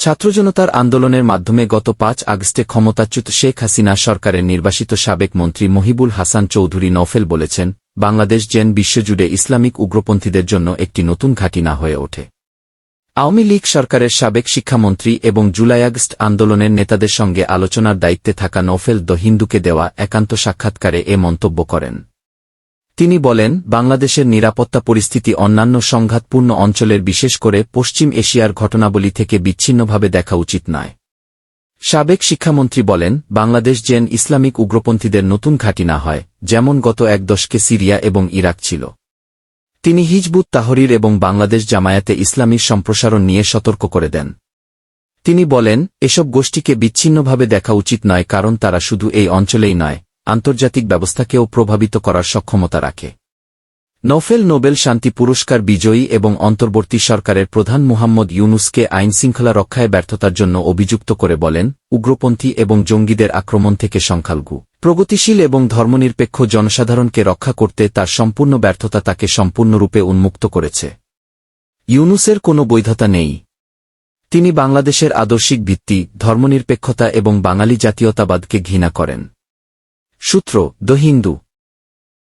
ছাত্রজনতার আন্দোলনের মাধ্যমে গত পাঁচ আগস্টে ক্ষমতাচ্যুত শেখ হাসিনা সরকারের নির্বাসিত সাবেক মন্ত্রী মহিবুল হাসান চৌধুরী নফেল বলেছেন, বাংলাদেশ জেন বিশ্বজুড়ে ইসলামিক উগ্রপন্থীদের জন্য একটি নতুন ঘাঁটি না হয়ে ওঠে। আওয়ামী লীগ সরকারের সাবেক শিক্ষামন্ত্রী এবং জুলাই আগস্ট আন্দোলনের নেতাদের সঙ্গে আলোচনার দায়িত্বে থাকা নৌফেল দ হিন্দুকে দেওয়া একান্ত সাক্ষাৎকারে এ মন্তব্য করেন। তিনি বলেন, বাংলাদেশের নিরাপত্তা পরিস্থিতি অন্যান্য সংঘাতপূর্ণ অঞ্চলের বিশেষ করে পশ্চিম এশিয়ার ঘটনাবলী থেকে বিচ্ছিন্নভাবে দেখা উচিত নয়। সাবেক শিক্ষামন্ত্রী বলেন, বাংলাদেশ যেন ইসলামিক উগ্রপন্থীদের নতুন ঘাঁটি না হয়, যেমন গত এক দশকে সিরিয়া এবং ইরাক ছিল। তিনি হিজবুত তাহরির এবং বাংলাদেশ জামায়াতে ইসলামীর সম্প্রসারণ নিয়ে সতর্ক করে দেন। তিনি বলেন, এসব গোষ্ঠীকে বিচ্ছিন্নভাবে দেখা উচিত নয় কারণ তারা শুধু এই অঞ্চলেই নয় আন্তর্জাতিক ব্যবস্থাকেও প্রভাবিত করার সক্ষমতা রাখে। নৌফেল নোবেল শান্তি পুরস্কার বিজয়ী এবং অন্তর্বর্তী সরকারের প্রধান মুহাম্মদ ইউনুসকে আইনশৃঙ্খলা রক্ষায় ব্যর্থতার জন্য অভিযুক্ত করে বলেন, উগ্রপন্থী এবং জঙ্গিদের আক্রমণ থেকে সংখ্যালঘু, প্রগতিশীল এবং ধর্মনিরপেক্ষ জনসাধারণকে রক্ষা করতে তার সম্পূর্ণ ব্যর্থতা তাকে সম্পূর্ণরূপে উন্মুক্ত করেছে। ইউনুসের কোনো বৈধতা নেই। তিনি বাংলাদেশের আদর্শিক ভিত্তি, ধর্মনিরপেক্ষতা এবং বাঙালি জাতীয়তাবাদকে ঘৃণা করেন। সূত্র দ্য হিন্দু।